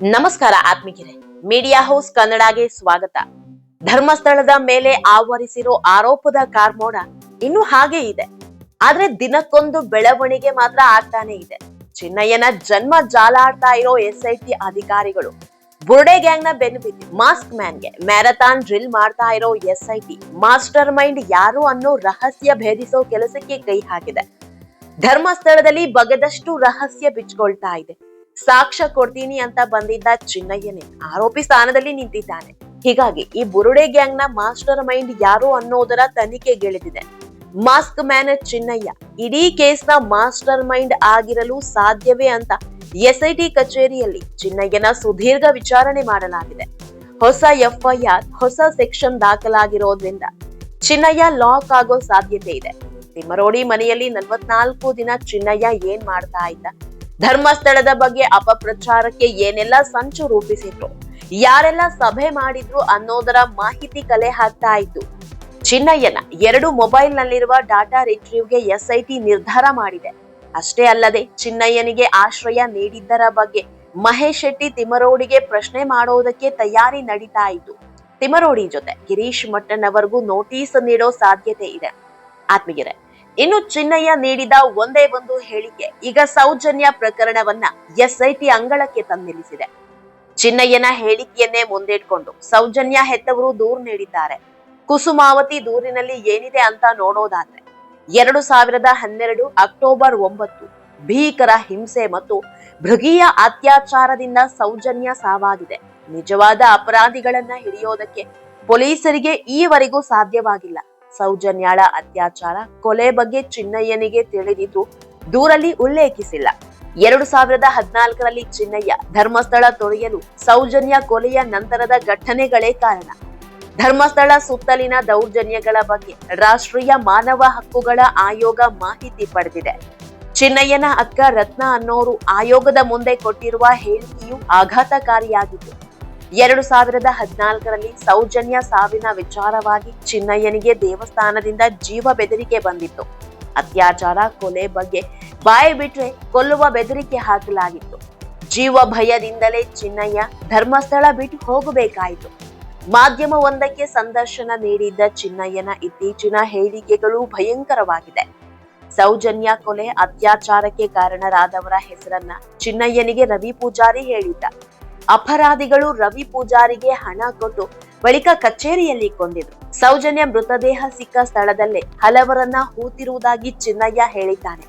ನಮಸ್ಕಾರ ಆತ್ಮಿಕರೇ. Media house ಕನ್ನಡಗೆ ಸ್ವಾಗತ. ಧರ್ಮಸ್ಥಳದ ಮೇಲೆ ಆವರಿಸಿರೋ ಆರೋಪದ ಕಾರ್ಮೋಡ ಇನ್ನು ಹಾಗೆ ಇದೆ. ಆದ್ರೆ ದಿನಕ್ಕೊಂದು ಬೆಳವಣಿಗೆ ಮಾತ್ರ ಆಗ್ತಾನೆ ಇದೆ. ಚಿನ್ನಯ್ಯನ ಜನ್ಮ ಜಾಲಾಡ್ತಾ ಇರೋ ಎಸ್ ಐ ಟಿ ಅಧಿಕಾರಿಗಳು ಬುರ್ಡೆ ಗ್ಯಾಂಗ್ನ ಬೆನ್ಬಿಟ್ಟು ಮಾಸ್ಕ್ ಮ್ಯಾನ್ಗೆ ಮ್ಯಾರಥಾನ್ ಡ್ರಿಲ್ ಮಾಡ್ತಾ ಇರೋ S I T mastermind ಯಾರು ಅನ್ನೋ ರಹಸ್ಯ ಭೇದಿಸೋ ಕೆಲಸಕ್ಕೆ ಕೈ ಹಾಕಿದೆ. ಧರ್ಮಸ್ಥಳದಲ್ಲಿ ಬಗೆದಷ್ಟು ರಹಸ್ಯ ಬಿಚ್ಕೊಳ್ತಾ ಇದೆ. ಸಾಕ್ಷ್ಯ ಕೊಡ್ತೀನಿ ಅಂತ ಬಂದಿದ್ದ ಚಿನ್ನಯ್ಯನೇ ಆರೋಪಿ ಸ್ಥಾನದಲ್ಲಿ ನಿಂತಿದ್ದಾನೆ. ಹೀಗಾಗಿ ಈ ಬುರುಡೆ ಗ್ಯಾಂಗ್ನ ಮಾಸ್ಟರ್ ಮೈಂಡ್ ಯಾರು ಅನ್ನೋದರ ತನಿಖೆಗಿಳಿದಿದೆ. ಮಾಸ್ಕ್ ಮ್ಯಾನ್ ಚಿನ್ನಯ್ಯ, ಇಡೀ ಕೇಸ್ನ ಮಾಸ್ಟರ್ ಮೈಂಡ್ ಆಗಿರಲು ಸಾಧ್ಯವೇ ಅಂತ ಎಸ್ಐಟಿ ಕಚೇರಿಯಲ್ಲಿ ಚಿನ್ನಯ್ಯನ ಸುದೀರ್ಘ ವಿಚಾರಣೆ ಮಾಡಲಾಗಿದೆ. ಹೊಸ ಎಫ್ಐಆರ್, ಹೊಸ ಸೆಕ್ಷನ್ ದಾಖಲಾಗಿರೋದ್ರಿಂದ ಚಿನ್ನಯ್ಯ ಲಾಕ್ ಆಗೋ ಸಾಧ್ಯತೆ ಇದೆ. ತಿಮ್ಮರೋಡಿ ಮನೆಯಲ್ಲಿ ನಲವತ್ನಾಲ್ಕು ದಿನ ಚಿನ್ನಯ್ಯ ಏನ್ ಮಾಡ್ತಾ ಇದ್ದ? ಧರ್ಮಸ್ಥಳದ ಬಗ್ಗೆ ಅಪಪ್ರಚಾರಕ್ಕೆ ಏನೆಲ್ಲ ಸಂಚು ರೂಪಿಸಿದ್ರು? ಯಾರೆಲ್ಲ ಸಭೆ ಮಾಡಿದ್ರು ಅನ್ನೋದರ ಮಾಹಿತಿ ಕಲೆ ಹಾಕ್ತಾ ಇತ್ತು ಚಿನ್ನಯ್ಯನ ಎರಡು ಮೊಬೈಲ್ ನಲ್ಲಿರುವ ಡಾಟಾ ರಿಟ್ರೀವ್ಗೆ ಎಸ್ಐಟಿ ನಿರ್ಧಾರ ಮಾಡಿದೆ. ಅಷ್ಟೇ ಅಲ್ಲದೆ ಚಿನ್ನಯ್ಯನಿಗೆ ಆಶ್ರಯ ನೀಡಿದ್ದರ ಬಗ್ಗೆ ಮಹೇಶ್ ಶೆಟ್ಟಿ ತಿಮರೋಡಿಗೆ ಪ್ರಶ್ನೆ ಮಾಡೋದಕ್ಕೆ ತಯಾರಿ ನಡೀತಾ ಇತ್ತು ತಿಮರೋಡಿ ಜೊತೆ ಗಿರೀಶ್ ಮಟ್ಟನ್ ಅವರಿಗೂ ನೋಟಿಸ್ ನೀಡೋ ಸಾಧ್ಯತೆ ಇದೆ. ಆತ್ಮೀಯರೇ ಇನ್ನು ಚಿನ್ನಯ್ಯ ನೀಡಿದ ಒಂದೇ ಒಂದು ಹೇಳಿಕೆ, ಈಗ ಸೌಜನ್ಯ ಪ್ರಕರಣವನ್ನ ಎಸ್ಐಟಿ ಅಂಗಳಕ್ಕೆ ತಂದಿಳಿಸಿದೆ ಚಿನ್ನಯ್ಯನ ಹೇಳಿಕೆಯನ್ನೇ ಮುಂದಿಟ್ಕೊಂಡು ಸೌಜನ್ಯ ಹೆತ್ತವರು ದೂರು ನೀಡಿದ್ದಾರೆ. ಕುಸುಮಾವತಿ ದೂರಿನಲ್ಲಿ ಏನಿದೆ ಅಂತ ನೋಡೋದಾದ್ರೆ, ಎರಡು ಸಾವಿರದ ಹನ್ನೆರಡು ಅಕ್ಟೋಬರ್ ಒಂಬತ್ತು ಭೀಕರ ಹಿಂಸೆ ಮತ್ತು ಭೃಗೀಯ ಅತ್ಯಾಚಾರದಿಂದ ಸೌಜನ್ಯ ಸಾವಾಗಿದೆ. ನಿಜವಾದ ಅಪರಾಧಿಗಳನ್ನ ಹಿಡಿಯೋದಕ್ಕೆ ಪೊಲೀಸರಿಗೆ ಈವರೆಗೂ ಸಾಧ್ಯವಾಗಿಲ್ಲ. ಸೌಜನ್ಯಾಳ ಅತ್ಯಾಚಾರ, ಕೊಲೆ ಬಗ್ಗೆ ಚಿನ್ನಯ್ಯನಿಗೆ ತಿಳಿದಿದ್ದು ದೂರಲ್ಲಿ ಉಲ್ಲೇಖಿಸಿಲ್ಲ. ಎರಡು ಸಾವಿರದ ಹದಿನಾಲ್ಕರಲ್ಲಿ ಚಿನ್ನಯ್ಯ ಧರ್ಮಸ್ಥಳ ತೊರೆಯಲು ಸೌಜನ್ಯ ಕೊಲೆಯ ನಂತರದ ಘಟನೆಗಳೇ ಕಾರಣ. ಧರ್ಮಸ್ಥಳ ಸುತ್ತಲಿನ ದೌರ್ಜನ್ಯಗಳ ಬಗ್ಗೆ ರಾಷ್ಟ್ರೀಯ ಮಾನವ ಹಕ್ಕುಗಳ ಆಯೋಗ ಮಾಹಿತಿ ಪಡೆದಿದೆ. ಚಿನ್ನಯ್ಯನ ಅಕ್ಕ ರತ್ನ ಅನ್ನೋರು ಆಯೋಗದ ಮುಂದೆ ಕೊಟ್ಟಿರುವ ಹೇಳಿಕೆಯು ಆಘಾತಕಾರಿಯಾಗಿತ್ತು. ಎರಡು ಸಾವಿರದ ಹದಿನಾಲ್ಕರಲ್ಲಿ ಸೌಜನ್ಯ ಸಾವಿನ ವಿಚಾರವಾಗಿ ಚಿನ್ನಯ್ಯನಿಗೆ ದೇವಸ್ಥಾನದಿಂದ ಜೀವ ಬೆದರಿಕೆ ಬಂದಿತ್ತು. ಅತ್ಯಾಚಾರ, ಕೊಲೆ ಬಗ್ಗೆ ಬಾಯಿ ಬಿಟ್ರೆ ಕೊಲ್ಲುವ ಬೆದರಿಕೆ ಹಾಕಲಾಗಿತ್ತು. ಜೀವ ಭಯದಿಂದಲೇ ಚಿನ್ನಯ್ಯ ಧರ್ಮಸ್ಥಳ ಬಿಟ್ಟು ಹೋಗಬೇಕಾಯಿತು. ಮಾಧ್ಯಮವೊಂದಕ್ಕೆ ಸಂದರ್ಶನ ನೀಡಿದ್ದ ಚಿನ್ನಯ್ಯನ ಇತ್ತೀಚಿನ ಹೇಳಿಕೆಗಳು ಭಯಂಕರವಾಗಿದೆ. ಸೌಜನ್ಯ, ಕೊಲೆ, ಅತ್ಯಾಚಾರಕ್ಕೆ ಕಾರಣರಾದವರ ಹೆಸರನ್ನ ಚಿನ್ನಯ್ಯನಿಗೆ ರವಿ ಪೂಜಾರಿ ಹೇಳಿದ್ದ. ಅಪರಾಧಿಗಳು ರವಿ ಪೂಜಾರಿಗೆ ಹಣ ಕೊಟ್ಟು ಬಳಿಕ ಕಚೇರಿಯಲ್ಲಿ ಕೊಂದಿದ್ರು ಸೌಜನ್ಯ ಮೃತದೇಹ ಸಿಕ್ಕ ಸ್ಥಳದಲ್ಲೇ ಹಲವರನ್ನ ಹೂತಿರುವುದಾಗಿ ಚಿನ್ನಯ್ಯ ಹೇಳಿದ್ದಾನೆ.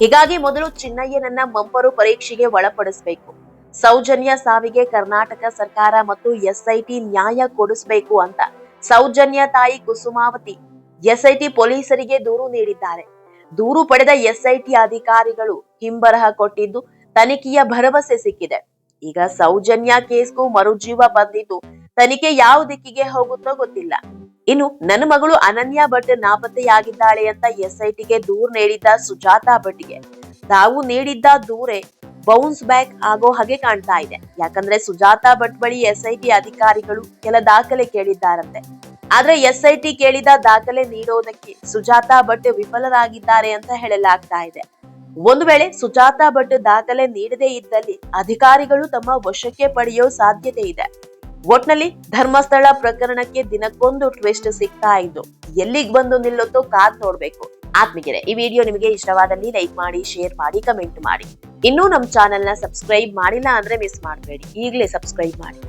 ಹೀಗಾಗಿ ಮೊದಲು ಚಿನ್ನಯ್ಯನನ್ನ ಮಂಪರು ಪರೀಕ್ಷೆಗೆ ಒಳಪಡಿಸಬೇಕು. ಸೌಜನ್ಯ ಸಾವಿಗೆ ಕರ್ನಾಟಕ ಸರ್ಕಾರ ಮತ್ತು ಎಸ್ಐಟಿ ನ್ಯಾಯ ಕೊಡಿಸಬೇಕು ಅಂತ ಸೌಜನ್ಯ ತಾಯಿ ಕುಸುಮಾವತಿ, ಎಸ್ಐಟಿ ಪೊಲೀಸರಿಗೆ ದೂರು ನೀಡಿದ್ದಾರೆ. ದೂರು ಪಡೆದ ಎಸ್ಐಟಿ ಅಧಿಕಾರಿಗಳು ಹಿಂಬರಹ ಕೊಟ್ಟಿದ್ದು ತನಿಖೆಯ ಭರವಸೆ ಸಿಕ್ಕಿದೆ. ಈಗ ಸೌಜನ್ಯ ಕೇಸ್ಗೂ ಮರುಜೀವ ಬಂದಿದ್ದು ತನಿಖೆ ಯಾವ ದಿಕ್ಕಿಗೆ ಹೋಗುತ್ತೋ ಗೊತ್ತಿಲ್ಲ. ಇನ್ನು ನನ್ನ ಮಗಳು ಅನನ್ಯ ಭಟ್ ನಾಪತ್ತೆಯಾಗಿದ್ದಾಳೆ ಅಂತ ಎಸ್ಐಟಿಗೆ ದೂರ್ ನೀಡಿದ್ದ ಸುಜಾತಾ ಭಟ್ಗೆ. ತಾವು ನೀಡಿದ್ದ ದೂರೆ ಬೌನ್ಸ್ ಬ್ಯಾಕ್ ಆಗೋ ಹಾಗೆ ಕಾಣ್ತಾ ಇದೆ. ಯಾಕಂದ್ರೆ ಸುಜಾತಾ ಭಟ್ ಬಳಿ ಎಸ್ಐಟಿ ಅಧಿಕಾರಿಗಳು ಕೆಲ ದಾಖಲೆ ಕೇಳಿದ್ದಾರಂತೆ. ಆದ್ರೆ ಎಸ್ಐಟಿ ಕೇಳಿದ ದಾಖಲೆ ನೀಡೋದಕ್ಕೆ ಸುಜಾತಾ ಭಟ್ ವಿಫಲರಾಗಿದ್ದಾರೆ ಅಂತ ಹೇಳಲಾಗ್ತಾ ಇದೆ. ಒಂದು ವೇಳೆ ಸುಜಾತಾ ಭಟ್ ದಾಖಲೆ ನೀಡದೇ ಇದ್ದಲ್ಲಿ ಅಧಿಕಾರಿಗಳು ತಮ್ಮ ವಶಕ್ಕೆ ಪಡೆಯೋ ಸಾಧ್ಯತೆ ಇದೆ. ಒಟ್ನಲ್ಲಿ ಧರ್ಮಸ್ಥಳ ಪ್ರಕರಣಕ್ಕೆ ದಿನಕ್ಕೊಂದು ಟ್ವಿಸ್ಟ್ ಸಿಗ್ತಾ ಇದ್ದು, ಎಲ್ಲಿಗ್ ಬಂದು ನಿಲ್ಲುತ್ತೋ ಕಾದ್ ನೋಡ್ಬೇಕು. ಆತ್ಮಿಗೆರೆ ಈ ವಿಡಿಯೋ ನಿಮಗೆ ಇಷ್ಟವಾದಲ್ಲಿ ಲೈಕ್ ಮಾಡಿ, ಶೇರ್ ಮಾಡಿ, ಕಮೆಂಟ್ ಮಾಡಿ. ಇನ್ನೂ ನಮ್ಮ ಚಾನೆಲ್ನ ಸಬ್ಸ್ಕ್ರೈಬ್ ಮಾಡಿಲ್ಲ ಅಂದ್ರೆ ಮಿಸ್ ಮಾಡಬೇಡಿ. ಈಗಲೇ ಸಬ್ಸ್ಕ್ರೈಬ್ ಮಾಡಿ.